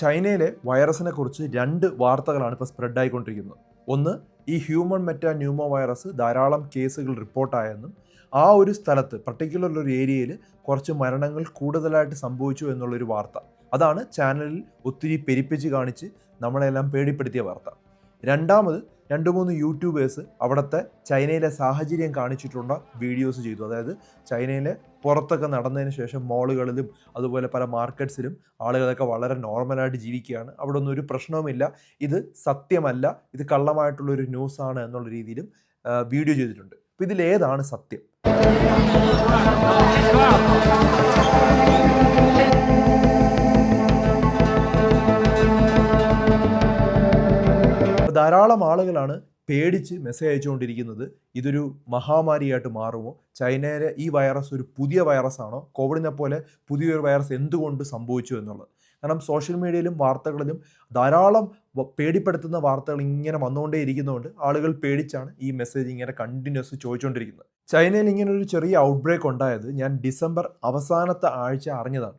ചൈനയിലെ വൈറസിനെ കുറിച്ച് രണ്ട് വാർത്തകളാണ് ഇപ്പോൾ സ്പ്രെഡ് ആയിക്കൊണ്ടിരിക്കുന്നത് ഒന്ന് ഈ ഹ്യൂമൺ മെറ്റാ ന്യൂമോ വൈറസ് ധാരാളം കേസുകൾ റിപ്പോർട്ടായെന്നും ആ ഒരു സ്ഥലത്ത് പർട്ടിക്കുലർ ഒരു ഏരിയയിൽ കുറച്ച് മരണങ്ങൾ കൂടുതലായിട്ട് സംഭവിച്ചു എന്നുള്ളൊരു വാർത്ത. അതാണ് ചാനലിൽ ഒത്തിരി പെരിപ്പിച്ച് കാണിച്ച് നമ്മളെല്ലാം പേടിപ്പെടുത്തിയ വാർത്ത. രണ്ടാമത് രണ്ട് മൂന്ന് യൂട്യൂബേഴ്സ് അവിടുത്തെ ചൈനയിലെ സാഹചര്യം കാണിച്ചിട്ടുള്ള വീഡിയോസ് ചെയ്തു. അതായത് ചൈനയിലെ പുറത്തൊക്കെ നടന്നതിന് ശേഷം മോളുകളിലും അതുപോലെ പല മാർക്കറ്റ്സിലും ആളുകളൊക്കെ വളരെ നോർമലായിട്ട് ജീവിക്കുകയാണ്. അവിടെ ഒന്നും ഒരു പ്രശ്നവുമില്ല. ഇത് സത്യമല്ല. ഇത് കള്ളമായിട്ടുള്ളൊരു ന്യൂസാണ് എന്നുള്ള രീതിയിലും വീഡിയോ ചെയ്തിട്ടുണ്ട്. അപ്പോൾ ഇതിലേതാണ് സത്യം? ധാരാളം ആളുകളാണ് പേടിച്ച് മെസ്സേജ് അയച്ചുകൊണ്ടിരിക്കുന്നത്. ഇതൊരു മഹാമാരിയായിട്ട് മാറുമോ? ചൈനയിലെ ഈ വൈറസ് ഒരു പുതിയ വൈറസാണോ കോവിഡിനെ പോലെ പുതിയൊരു വൈറസ് എന്തുകൊണ്ട് സംഭവിച്ചു എന്നുള്ളത്. കാരണം സോഷ്യൽ മീഡിയയിലും വാർത്തകളിലും ധാരാളം പേടിപ്പെടുത്തുന്ന വാർത്തകൾ ഇങ്ങനെ വന്നുകൊണ്ടേ ഇരിക്കുന്നതുകൊണ്ട് ആളുകൾ പേടിച്ചാണ് ഈ മെസ്സേജ് ഇങ്ങനെ കണ്ടിന്യൂസ് ചോദിച്ചുകൊണ്ടിരിക്കുന്നത്. ചൈനയിൽ ഇങ്ങനെ ഒരു ചെറിയ ഔട്ട് ബ്രേക്ക് ഉണ്ടായത് ഞാൻ ഡിസംബർ അവസാനത്തെ ആഴ്ച അറിഞ്ഞതാണ്.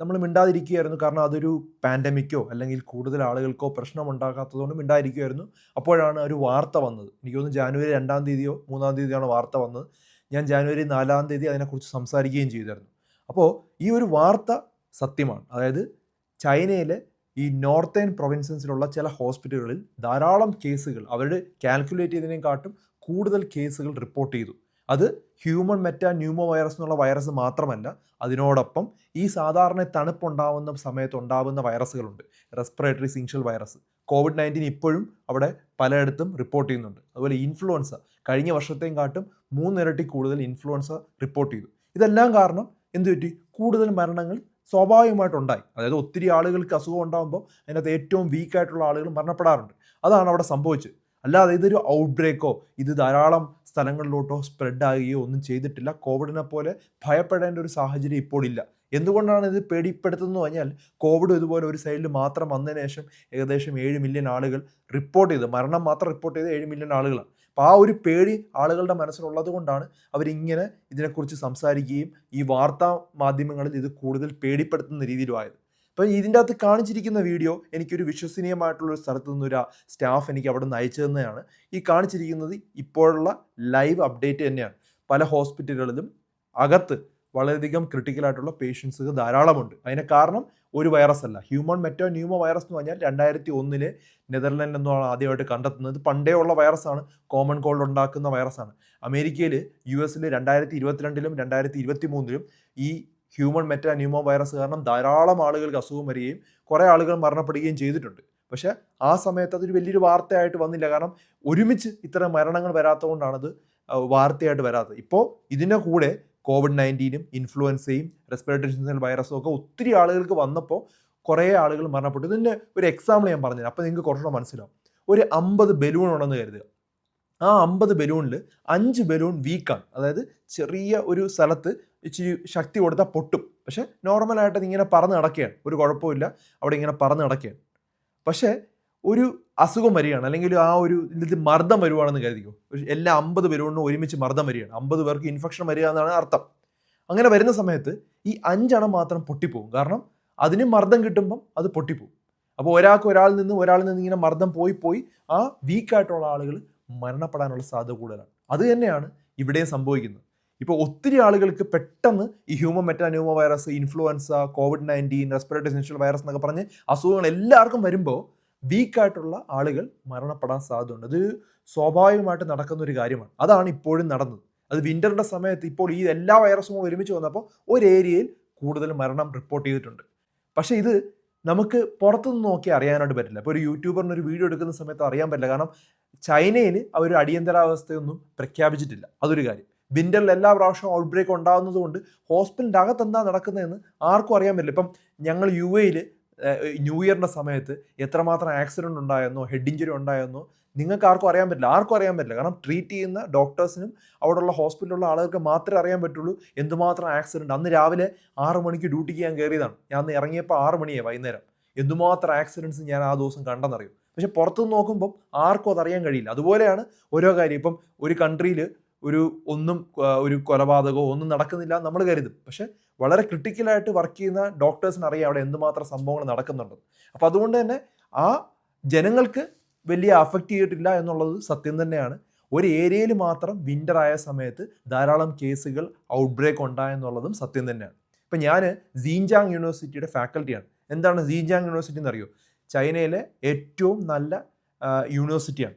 നമ്മൾ മിണ്ടാതിരിക്കുകയായിരുന്നു. കാരണം അതൊരു പാൻഡമിക്കോ അല്ലെങ്കിൽ കൂടുതൽ ആളുകൾക്കോ പ്രശ്നം ഉണ്ടാക്കാത്തതുകൊണ്ട് മിണ്ടാതിരിക്കുകയായിരുന്നു. അപ്പോഴാണ് ഒരു വാർത്ത വന്നത്. എനിക്ക് തോന്നുന്നു ജാനുവരി രണ്ടാം തീയതിയോ മൂന്നാം തീയതിയാണ് വാർത്ത വന്നത്. ഞാൻ ജാനുവരി നാലാം തീയതി അതിനെക്കുറിച്ച് സംസാരിക്കുകയും ചെയ്തായിരുന്നു. അപ്പോൾ ഈ ഒരു വാർത്ത സത്യമാണ്. അതായത് ചൈനയിലെ ഈ നോർത്തേൺ പ്രൊവിൻസസിലുള്ള ചില ഹോസ്പിറ്റലുകളിൽ ധാരാളം കേസുകൾ അവരുടെ കാൽക്കുലേറ്റ് ചെയ്തതിനെക്കാട്ടും കൂടുതൽ കേസുകൾ റിപ്പോർട്ട് ചെയ്തു. അത് ഹ്യൂമൻ മെറ്റ ന്യൂമോ വൈറസ് എന്നുള്ള വൈറസ് മാത്രമല്ല അതിനോടൊപ്പം ഈ സാധാരണ തണുപ്പുണ്ടാവുന്ന സമയത്ത് ഉണ്ടാവുന്ന വൈറസുകളുണ്ട് respiratory syncytial virus COVID nineteen ഇപ്പോഴും അവിടെ പലയിടത്തും റിപ്പോർട്ട് ചെയ്യുന്നുണ്ട്. അതുപോലെ ഇൻഫ്ലുവൻസ കഴിഞ്ഞ വർഷത്തെയും കാട്ടും മൂന്നിരട്ടി കൂടുതൽ ഇൻഫ്ലുവൻസ റിപ്പോർട്ട് ചെയ്തു. ഇതെല്ലാം കാരണം എന്തു പറ്റി? കൂടുതൽ മരണങ്ങൾ സ്വാഭാവികമായിട്ടുണ്ടായി അതായത് ഒത്തിരി ആളുകൾക്ക് അസുഖം ഉണ്ടാകുമ്പോൾ അതിനകത്ത് ഏറ്റവും വീക്കായിട്ടുള്ള ആളുകൾ മരണപ്പെടാറുണ്ട്. അതാണ് അവിടെ സംഭവിച്ചത്. അല്ലാതെ ഇതൊരു ഔട്ട് ബ്രേക്കോ ഇത് ധാരാളം സ്ഥലങ്ങളിലോട്ടോ സ്പ്രെഡ് ആകുകയോ ഒന്നും ചെയ്തിട്ടില്ല. കോവിഡിനെ പോലെ ഭയപ്പെടേണ്ട ഒരു സാഹചര്യം ഇപ്പോൾ ഇല്ല എന്തുകൊണ്ടാണ് ഇത് പേടിപ്പെടുത്തുന്നത് പറഞ്ഞാൽ കോവിഡ് ഇതുപോലെ ഒരു സൈഡിൽ മാത്രം വന്നതിന് ശേഷം ഏകദേശം ഏഴ് മില്യൺ ആളുകൾ റിപ്പോർട്ട് ചെയ്ത് മരണം മാത്രം റിപ്പോർട്ട് ചെയ്ത് ഏഴ് മില്യൺ ആളുകളാണ്. അപ്പോൾ ആ ഒരു പേടി ആളുകളുടെ മനസ്സിലുള്ളത് കൊണ്ടാണ് അവരിങ്ങനെ ഇതിനെക്കുറിച്ച് സംസാരിക്കുകയും ഈ വാർത്താ മാധ്യമങ്ങളിൽ ഇത് കൂടുതൽ പേടിപ്പെടുത്തുന്ന രീതിയിലുമായത്. അപ്പം ഇതിന്റെ അകത്ത് കാണിച്ചിരിക്കുന്ന വീഡിയോ എനിക്കൊരു വിശ്വസനീയമായിട്ടുള്ള ഒരു സ്ഥലത്ത് നിന്നൊരു സ്റ്റാഫ് എനിക്ക് അവിടെ നിന്ന് അയച്ചു തന്നെയാണ് ഈ കാണിച്ചിരിക്കുന്നത് ഇപ്പോഴുള്ള ലൈവ് അപ്ഡേറ്റ് തന്നെയാണ്. പല ഹോസ്പിറ്റലുകളിലും അകത്ത് വളരെയധികം ക്രിട്ടിക്കലായിട്ടുള്ള പേഷ്യൻസ് ധാരാളമുണ്ട്. അതിന് കാരണം ഒരു വൈറസ് അല്ല ഹ്യൂമൺ മെറ്റോ ന്യൂമോ വൈറസ് എന്ന് പറഞ്ഞാൽ രണ്ടായിരത്തി ഒന്നിലെ നെതർലൻഡ് എന്നാണ് ആദ്യമായിട്ട് കണ്ടെത്തുന്നത്. പണ്ടേ ഉള്ള വൈറസാണ്. കോമൺ കോൾഡ് ഉണ്ടാക്കുന്ന വൈറസാണ്. അമേരിക്കയിൽ യു എസിൽ രണ്ടായിരത്തി ഇരുപത്തിരണ്ടിലും രണ്ടായിരത്തി ഇരുപത്തി മൂന്നിലും ഈ ഹ്യൂമൻ മെറ്റ ന്യൂമോ വൈറസ് കാരണം ധാരാളം ആളുകൾക്ക് അസുഖം വരികയും കുറേ ആളുകൾ മരണപ്പെടുകയും ചെയ്തിട്ടുണ്ട്. പക്ഷെ ആ സമയത്ത് അതൊരു വലിയൊരു വാർത്തയായിട്ട് വന്നില്ല. കാരണം ഒരുമിച്ച് ഇത്തരം മരണങ്ങൾ വരാത്തതുകൊണ്ടാണത് വാർത്തയായിട്ട് വരാത്തത്. ഇപ്പോൾ ഇതിന്റെ കൂടെ കോവിഡ് നയന്റീനും ഇൻഫ്ലുവൻസയും റെസ്പിറേറ്ററി സിസ്റ്റൽ വൈറസും ഒക്കെ ഒത്തിരി ആളുകൾക്ക് വന്നപ്പോൾ കുറേ ആളുകൾ മരണപ്പെട്ടു. ഇതിന്റെ ഒരു എക്സാമ്പിൾ ഞാൻ പറഞ്ഞുതരാം. അപ്പോൾ നിങ്ങൾക്ക് കുറച്ചുകൂടെ മനസ്സിലാവും. ഒരു അമ്പത് ബലൂൺ ഉണ്ടെന്ന് കരുതുക. ആ അമ്പത് ബലൂണിൽ അഞ്ച് ബലൂൺ വീക്കാണ്. അതായത് ചെറിയ ഒരു സ്ഥലത്ത് ഇച്ചിരി ശക്തി കൊടുത്താൽ പൊട്ടും. പക്ഷേ നോർമലായിട്ട് ഇങ്ങനെ പറന്ന് നടക്കുകയാണ്. ഒരു കുഴപ്പമില്ല അവിടെ ഇങ്ങനെ പറന്ന് നടക്കുകയാണ്. പക്ഷേ ഒരു അസുഖം വരികയാണ്. അല്ലെങ്കിൽ ആ ഒരു ഇതിൽ മർദ്ദം വരുവാണെന്ന് കരുതിക്കോ. എല്ലാ അമ്പത് ബലൂണിനും ഒരുമിച്ച് മർദ്ദം വരികയാണ്. അമ്പത് പേർക്ക് ഇൻഫെക്ഷൻ വരിക എന്നാണ് അർത്ഥം. അങ്ങനെ വരുന്ന സമയത്ത് ഈ അഞ്ചെണ്ണം മാത്രം പൊട്ടിപ്പോകും. കാരണം അതിന് മർദ്ദം കിട്ടുമ്പം അത് പൊട്ടിപ്പോകും. അപ്പോൾ ഒരാൾക്ക് ഒരാളിൽ നിന്ന് ഒരാളിൽ നിന്ന് ഇങ്ങനെ മർദ്ദം പോയി പോയി ആ വീക്കായിട്ടുള്ള ആളുകൾ മരണപ്പെടാനുള്ള സാധ്യത കൂടുതലാണ്. അത് തന്നെയാണ് ഇവിടെയും സംഭവിക്കുന്നത്. ഇപ്പോൾ ഒത്തിരി ആളുകൾക്ക് പെട്ടെന്ന് ഈ human metapneumovirus influenza COVID nineteen respiratory syncytial virus എന്നൊക്കെ പറഞ്ഞ് അസുഖങ്ങൾ എല്ലാവർക്കും വരുമ്പോൾ വീക്കായിട്ടുള്ള ആളുകൾ മരണപ്പെടാൻ സാധ്യതയുണ്ട്. അത് സ്വാഭാവികമായിട്ട് നടക്കുന്ന ഒരു കാര്യമാണ്. അതാണ് ഇപ്പോഴും നടന്നത്. അത് വിന്ററിന്റെ സമയത്ത് ഇപ്പോൾ ഈ എല്ലാ വൈറസും ഒരുമിച്ച് വന്നപ്പോൾ ഒരു ഏരിയയിൽ കൂടുതൽ മരണം റിപ്പോർട്ട് ചെയ്തിട്ടുണ്ട്. പക്ഷേ ഇത് നമുക്ക് പുറത്തുനിന്ന് നോക്കി അറിയാനായിട്ട് പറ്റില്ല. ഇപ്പോൾ ഒരു യൂട്യൂബറിന് ഒരു വീഡിയോ എടുക്കുന്ന സമയത്ത് അറിയാൻ പറ്റില്ല. കാരണം ചൈനയിൽ അവർ അടിയന്തരാവസ്ഥയൊന്നും പ്രഖ്യാപിച്ചിട്ടില്ല. അതൊരു കാര്യം. വിന്ററിൽ എല്ലാ പ്രാവശ്യവും ഔട്ട് ബ്രേക്ക് ഉണ്ടാകുന്നത് കൊണ്ട് ഹോസ്പിറ്റലിന്റെ അകത്ത് എന്താ നടക്കുന്നതെന്ന് ആർക്കും അറിയാൻ പറ്റില്ല. ഇപ്പം ഞങ്ങൾ യു എയിൽ ന്യൂ ഇയറിന്റെ സമയത്ത് എത്രമാത്രം ആക്സിഡന്റ് ഉണ്ടായെന്നോ ഹെഡ് ഇഞ്ചുറി ഉണ്ടായെന്നോ നിങ്ങൾക്ക് ആർക്കും അറിയാൻ പറ്റില്ല. ആർക്കും അറിയാൻ പറ്റില്ല. കാരണം ട്രീറ്റ് ചെയ്യുന്ന ഡോക്ടേഴ്സിനും അവിടെയുള്ള ഹോസ്പിറ്റലിലുള്ള ആളുകൾക്ക് മാത്രമേ അറിയാൻ പറ്റുള്ളൂ എന്തുമാത്രം ആക്സിഡന്റ് അന്ന് രാവിലെ ആറ് മണിക്ക് ഡ്യൂട്ടിക്ക് ഞാൻ കയറിയതാണ്. ഞാൻ ഇറങ്ങിയപ്പോൾ ആറ് മണിയായി വൈകുന്നേരം. എന്തുമാത്രം ആക്സിഡൻസ് ഞാൻ ആ ദിവസം കണ്ടെന്നറിയും? പക്ഷെ പുറത്തുനിന്ന് നോക്കുമ്പം ആർക്കും അതറിയാൻ കഴിയില്ല. അതുപോലെയാണ് ഓരോ കാര്യം. ഇപ്പം ഒരു കൺട്രിയിൽ ഒരു ഒന്നും ഒരു കൊലപാതകമോ ഒന്നും നടക്കുന്നില്ല നമ്മൾ കരുതും. പക്ഷെ വളരെ ക്രിട്ടിക്കലായിട്ട് വർക്ക് ചെയ്യുന്ന ഡോക്ടേഴ്സിന് അറിയാം അവിടെ എന്തുമാത്രം സംഭവങ്ങൾ നടക്കുന്നുണ്ട് അപ്പോൾ അതുകൊണ്ട് തന്നെ ആ ജനങ്ങൾക്ക് വലിയ അഫക്റ്റ് ചെയ്തിട്ടില്ല എന്നുള്ളത് സത്യം തന്നെയാണ്. ഒരു ഏരിയയിൽ മാത്രം വിന്റർ ആയ സമയത്ത് ധാരാളം കേസുകൾ ഔട്ട് ബ്രേക്ക് ഉണ്ടായെന്നുള്ളതും സത്യം തന്നെയാണ്. ഇപ്പം ഞാൻ സീൻജാങ് യൂണിവേഴ്സിറ്റിയുടെ ഫാക്കൽറ്റിയാണ് എന്താണ് സീൻജാങ് യൂണിവേഴ്സിറ്റി എന്നറിയോ ചൈനയിലെ ഏറ്റവും നല്ല യൂണിവേഴ്സിറ്റിയാണ്.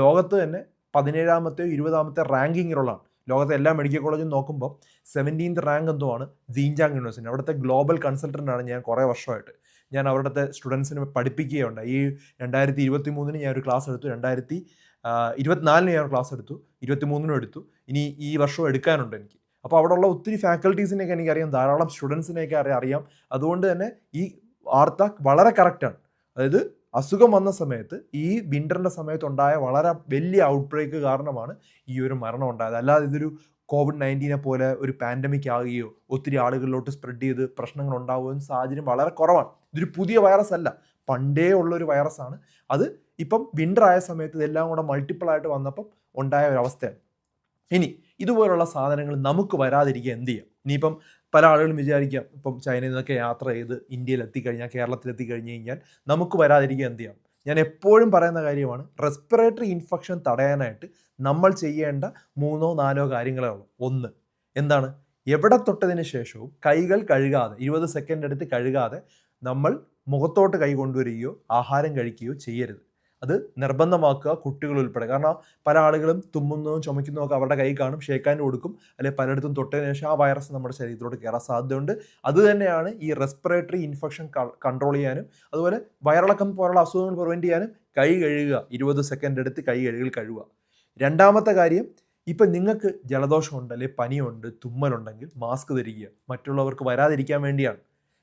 ലോകത്ത് തന്നെ പതിനേഴാമത്തെ ഇരുപതാമത്തെ റാങ്കിങ്ങിലുള്ളതാണ്. ലോകത്തെ എല്ലാ മെഡിക്കൽ കോളേജും നോക്കുമ്പോൾ സെവന്റീൻത് റാങ്ക് എന്തോ ആണ് ജീൻജാങ് യൂണിവേഴ്സിറ്റി. അവിടുത്തെ ഗ്ലോബൽ കൺസൾട്ടന്റാണ് ഞാൻ കുറേ വർഷമായിട്ട്. ഞാൻ അവിടുത്തെ സ്റ്റുഡൻസിന് പഠിപ്പിക്കുകയുണ്ട് ഈ രണ്ടായിരത്തി ഇരുപത്തി മൂന്നിന് ഞാൻ ഒരു ക്ലാസ് എടുത്തു. രണ്ടായിരത്തി ഇരുപത്തിനാലിന് ഞാൻ ക്ലാസ് എടുത്തു. ഇരുപത്തി മൂന്നിനും എടുത്തു. ഇനി ഈ വർഷവും എടുക്കാനുണ്ട് എനിക്ക്. അപ്പോൾ അവിടെയുള്ള ഒത്തിരി ഫാക്കൽറ്റീസിനെയൊക്കെ എനിക്കറിയാം. ധാരാളം സ്റ്റുഡൻസിനെയൊക്കെ അറിയാം. അതുകൊണ്ട് തന്നെ ഈ വാർത്ത വളരെ കറക്റ്റാണ്. അതായത് അസുഖം വന്ന സമയത്ത് ഈ വിന്ററിന്റെ സമയത്ത് ഉണ്ടായ വളരെ വലിയ ഔട്ട് ബ്രേക്ക് കാരണമാണ് ഈ ഒരു മരണം ഉണ്ടായത്. അല്ലാതെ ഇതൊരു കോവിഡ് നയന്റീനെ പോലെ ഒരു പാൻഡമിക് ആകുകയോ ഒത്തിരി ആളുകളിലോട്ട് സ്പ്രെഡ് ചെയ്ത് പ്രശ്നങ്ങൾ ഉണ്ടാവുകയും സാഹചര്യം വളരെ കുറവാണ്. ഇതൊരു പുതിയ വൈറസ് അല്ല. പണ്ടേ ഉള്ളൊരു വൈറസാണ് അത് ഇപ്പം വിന്റർ ആയ സമയത്ത് ഇതെല്ലാം കൂടെ മൾട്ടിപ്പിൾ ആയിട്ട് വന്നപ്പം ഉണ്ടായ ഒരു അവസ്ഥയാണ്. ഇനി ഇതുപോലുള്ള സാധനങ്ങൾ നമുക്ക് വരാതിരിക്കുക എന്ത് ചെയ്യാം? ഇനിയിപ്പം പല ആളുകളും വിചാരിക്കാം ഇപ്പം ചൈനയിൽ നിന്നൊക്കെ യാത്ര ചെയ്ത് ഇന്ത്യയിൽ എത്തിക്കഴിഞ്ഞാൽ കേരളത്തിൽ എത്തിക്കഴിഞ്ഞ് കഴിഞ്ഞാൽ നമുക്ക് വരാതിരിക്കുക എന്ത് ചെയ്യാം? ഞാൻ എപ്പോഴും പറയുന്ന കാര്യമാണ് റെസ്പിറേറ്ററി ഇൻഫെക്ഷൻ തടയാനായിട്ട് നമ്മൾ ചെയ്യേണ്ട മൂന്നോ നാലോ കാര്യങ്ങളേ ഉള്ളൂ. ഒന്ന് എന്താണ്? എവിടെ തൊട്ടതിന് ശേഷവും കൈകൾ കഴുകാതെ ഇരുപത് സെക്കൻഡ് എടുത്ത് കഴുകാതെ നമ്മൾ മുഖത്തോട്ട് കൈ കൊണ്ടുവരികയോ ആഹാരം കഴിക്കുകയോ ചെയ്യരുത്. അത് നിർബന്ധമാക്കുക കുട്ടികൾ ഉൾപ്പെടെ. കാരണം പല ആളുകളും തുമ്മുന്നതും ചുമക്കുന്നതും ഒക്കെ അവരുടെ കൈ കാണും ഷേക്കാൻ കൊടുക്കും അല്ലെങ്കിൽ പലയിടത്തും തൊട്ടതിന് ശേഷം ആ വൈറസ് നമ്മുടെ ശരീരത്തിലോട്ട് കയറാൻ സാധ്യതയുണ്ട്. അത് തന്നെയാണ് ഈ റെസ്പിറേറ്ററി ഇൻഫെക്ഷൻ കൺട്രോൾ ചെയ്യാനും അതുപോലെ വയറിളക്കം പോലുള്ള അസുഖങ്ങൾ പ്രിവെന്റ് ചെയ്യാനും കൈ കഴുകുക ഇരുപത് സെക്കൻഡ് എടുത്ത് കൈ കഴുകൽ കഴുകുക. രണ്ടാമത്തെ കാര്യം ഇപ്പം നിങ്ങൾക്ക് ജലദോഷമുണ്ട് അല്ലെങ്കിൽ പനിയുണ്ട് തുമ്മലുണ്ടെങ്കിൽ മാസ്ക് ധരിക്കുക. മറ്റുള്ളവർക്ക് വരാതിരിക്കാൻ വേണ്ടിയാണ്.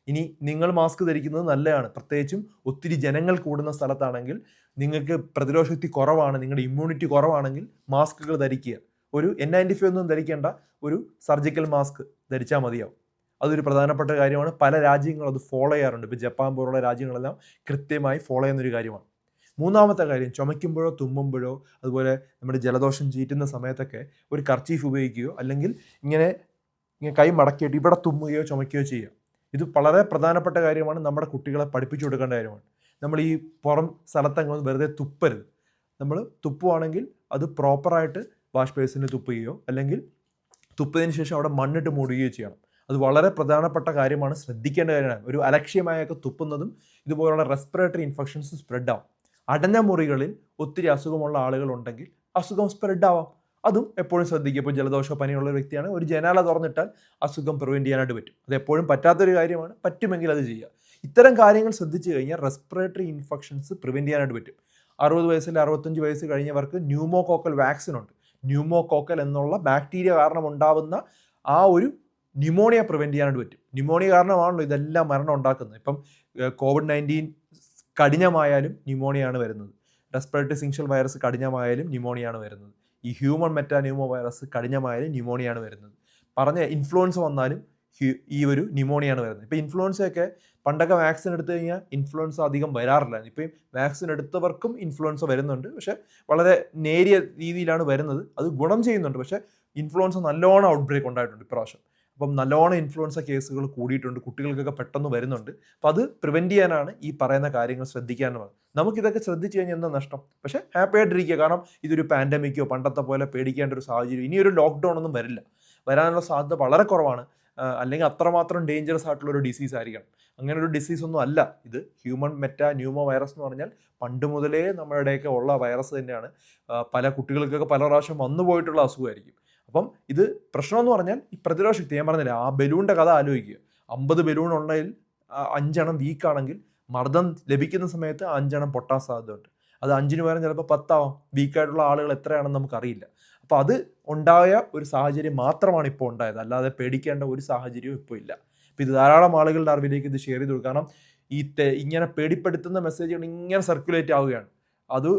ഇനി നിങ്ങൾ മാസ്ക് ധരിക്കുന്നത് നല്ലതാണ്. പ്രത്യേകിച്ചും ഒത്തിരി ജനങ്ങൾ കൂടുന്ന സ്ഥലത്താണെങ്കിൽ നിങ്ങൾക്ക് പ്രതിരോധശക്തി കുറവാണ് നിങ്ങളുടെ ഇമ്മ്യൂണിറ്റി കുറവാണെങ്കിൽ മാസ്കുകൾ ധരിക്കുക. ഒരു എൻ നയന്റി ഫൈവ് ഒന്നും ധരിക്കേണ്ട ഒരു സർജിക്കൽ മാസ്ക് ധരിച്ചാൽ മതിയാവും. അതൊരു പ്രധാനപ്പെട്ട കാര്യമാണ്. പല രാജ്യങ്ങളും അത് ഫോളോ ചെയ്യാറുണ്ട്. ഇപ്പോൾ ജപ്പാൻ പോലുള്ള രാജ്യങ്ങളെല്ലാം കൃത്യമായി ഫോളോ ചെയ്യുന്ന ഒരു കാര്യമാണ്. മൂന്നാമത്തെ കാര്യം ചുമയ്ക്കുമ്പോഴോ തുമ്മുമ്പോഴോ അതുപോലെ നമ്മുടെ ജലദോഷം ചീറ്റുന്ന സമയത്തൊക്കെ ഒരു കർച്ചീഫ് ഉപയോഗിക്കുകയോ അല്ലെങ്കിൽ ഇങ്ങനെ ഇങ്ങനെ കൈ മടക്കിയിട്ട് ഇവിടെ തുമ്മുകയോ ചുമയ്ക്കുകയോ ചെയ്യുക. ഇത് വളരെ പ്രധാനപ്പെട്ട കാര്യമാണ്. നമ്മുടെ കുട്ടികളെ പഠിപ്പിച്ചു കൊടുക്കേണ്ട കാര്യമാണ്. നമ്മൾ ഈ പുറം സ്ഥലത്തങ്ങ് വെറുതെ തുപ്പരുത്. നമ്മൾ തുപ്പുവാണെങ്കിൽ അത് പ്രോപ്പറായിട്ട് വാഷ് ബേസിന് തുപ്പുകയോ അല്ലെങ്കിൽ തുപ്പതിന് ശേഷം അവിടെ മണ്ണിട്ട് മൂടുകയോ ചെയ്യണം. അത് വളരെ പ്രധാനപ്പെട്ട കാര്യമാണ്. ശ്രദ്ധിക്കേണ്ട കാര്യമാണ്. ഒരു അലക്ഷ്യമായൊക്കെ തുപ്പുന്നതും ഇതുപോലുള്ള റെസ്പിറേറ്ററി ഇൻഫെക്ഷൻസ് സ്പ്രെഡ് ആവും. അടഞ്ഞ മുറികളിൽ ഒത്തിരി അസുഖമുള്ള ആളുകളുണ്ടെങ്കിൽ അസുഖം സ്പ്രെഡ് ആവാം. അതും എപ്പോഴും ശ്രദ്ധിക്കുക. ഇപ്പോൾ ജലദോഷ പനിയുള്ള വ്യക്തിയാണ് ഒരു ജനാല തുറന്നിട്ടാൽ അസുഖം പ്രിവെന്റ് ചെയ്യാനായിട്ട് പറ്റും. അത് എപ്പോഴും പറ്റാത്തൊരു കാര്യമാണ്. പറ്റുമെങ്കിൽ അത് ചെയ്യുക. ഇത്തരം കാര്യങ്ങൾ ശ്രദ്ധിച്ചു കഴിഞ്ഞാൽ റെസ്പിറേറ്ററി ഇൻഫെക്ഷൻസ് പ്രിവെന്റ് ചെയ്യാനായിട്ട് പറ്റും. അറുപത് വയസ്സിൽ അറുപത്തഞ്ച് വയസ്സ് കഴിഞ്ഞവർക്ക് ന്യൂമോകോക്കൽ വാക്സിൻ ഉണ്ട്. ന്യൂമോകോക്കൽ എന്നുള്ള ബാക്ടീരിയ കാരണം ഉണ്ടാവുന്ന ആ ഒരു ന്യൂമോണിയ പ്രിവെന്റ് ചെയ്യാനായിട്ട് പറ്റും. ന്യൂമോണിയ കാരണമാണല്ലോ ഇതെല്ലാം മരണം ഉണ്ടാക്കുന്നത്. ഇപ്പം കോവിഡ് നയന്റീൻ കഠിനമായാലും ന്യൂമോണിയാണ് വരുന്നത്. റെസ്പിറേറ്ററി സിങ്ഷൽ വൈറസ് കഠിനമായാലും ന്യൂമോണിയാണ് വരുന്നത്. ഈ ഹ്യൂമൺ മെറ്റാന്യൂമോ വൈറസ് കഠിനമായാലും ന്യൂമോണിയാണ് വരുന്നത്. പറഞ്ഞ ഇൻഫ്ലുവൻസ് വന്നാലും ഈ ഒരു ന്യൂമോണിയാണ് വരുന്നത്. ഇപ്പോൾ ഇൻഫ്ലുവൻസയൊക്കെ പണ്ടൊക്കെ വാക്സിൻ എടുത്തു കഴിഞ്ഞാൽ ഇൻഫ്ലുവൻസ അധികം വരാറില്ല. ഇപ്പം വാക്സിൻ എടുത്തവർക്കും ഇൻഫ്ലുവൻസ വരുന്നുണ്ട്. പക്ഷെ വളരെ നേരിയ രീതിയിലാണ് വരുന്നത്. അത് ഗുണം ചെയ്യുന്നുണ്ട്. പക്ഷേ ഇൻഫ്ലുവൻസ നല്ലോണം ഔട്ട് ബ്രേക്ക് ഉണ്ടായിട്ടുണ്ട് ഇപ്രാവശ്യം. അപ്പം നല്ലോണം ഇൻഫ്ലുവൻസ കേസുകൾ കൂടിയിട്ടുണ്ട്. കുട്ടികൾക്കൊക്കെ പെട്ടെന്ന് വരുന്നുണ്ട്. അപ്പോൾ അത് പ്രിവെന്റ് ചെയ്യാനാണ് ഈ പറയുന്ന കാര്യങ്ങൾ ശ്രദ്ധിക്കാനുള്ളത് നമുക്കിതൊക്കെ ശ്രദ്ധിച്ചു കഴിഞ്ഞാൽ എന്താ നഷ്ടം? പക്ഷേ ഹാപ്പി ആയിട്ടിരിക്കുക കാരണം ഇതൊരു പാൻഡമിക്കോ പണ്ടത്തെ പോലെ പേടിക്കേണ്ട ഒരു സാഹചര്യം ഇനിയൊരു ലോക്ക്ഡൗൺ ഒന്നും വരില്ല. വരാനുള്ള സാധ്യത വളരെ കുറവാണ്. അല്ലെങ്കിൽ അത്രമാത്രം ഡേഞ്ചറസ് ആയിട്ടുള്ള ഒരു ഡിസീസ് ആയിരിക്കണം. അങ്ങനെ ഒരു ഡിസീസ് ഒന്നും അല്ല. ഇത് ഹ്യൂമൻ മെറ്റാ ന്യൂമോ വൈറസ് എന്ന് പറഞ്ഞാൽ പണ്ട് മുതലേ നമ്മുടെയൊക്കെ ഉള്ള വൈറസ് തന്നെയാണ്. പല കുട്ടികൾക്കൊക്കെ പല പ്രാവശ്യം വന്നു പോയിട്ടുള്ള അസുഖമായിരിക്കും. അപ്പം ഇത് പ്രശ്നമെന്ന് പറഞ്ഞാൽ ഈ പ്രതിരോധ ശക്തി ഞാൻ പറഞ്ഞില്ല ആ ബലൂണിന്റെ കഥ ആലോചിക്കുക. അമ്പത് ബലൂൺ ഉണ്ടെങ്കിൽ അഞ്ചെണ്ണം വീക്കാണെങ്കിൽ മർദ്ദം ലഭിക്കുന്ന സമയത്ത് അഞ്ചെണ്ണം പൊട്ടാൻ സാധ്യതയുണ്ട്. അത് അഞ്ചിന് പകരം ചിലപ്പോൾ പത്താവാം. വീക്കായിട്ടുള്ള ആളുകൾ എത്രയാണെന്ന് നമുക്കറിയില്ല. അപ്പോൾ അത് ഉണ്ടായ ഒരു സാഹചര്യം മാത്രമാണ് ഇപ്പോൾ ഉണ്ടായത്. അല്ലാതെ പേടിക്കേണ്ട ഒരു സാഹചര്യവും ഇപ്പോൾ ഇല്ല. അപ്പോൾ ഇത് ധാരാളം ആളുകളുടെ അറിവിലേക്ക് ഇത് ഷെയർ ചെയ്തു കാരണം ഈ ഇങ്ങനെ പേടിപ്പെടുത്തുന്ന മെസ്സേജുകൾ ഇങ്ങനെ സർക്കുലേറ്റ് ആവുകയാണ്. അത്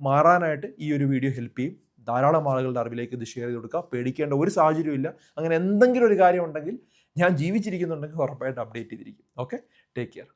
മാറാനായിട്ട് ഈ ഒരു വീഡിയോ ഹെൽപ്പ് ചെയ്യും. ധാരാളം ആളുകളുടെ അറിവിലേക്ക് ഇത് ഷെയർ ചെയ്ത് കൊടുക്കുക. പേടിക്കേണ്ട ഒരു സാഹചര്യവും ഇല്ല. അങ്ങനെ എന്തെങ്കിലും ഒരു കാര്യം ഉണ്ടെങ്കിൽ ഞാൻ ജീവിച്ചിരിക്കുന്നുണ്ടെങ്കിൽ ഉറപ്പായിട്ട് അപ്ഡേറ്റ് ചെയ്തിരിക്കും. Okay take care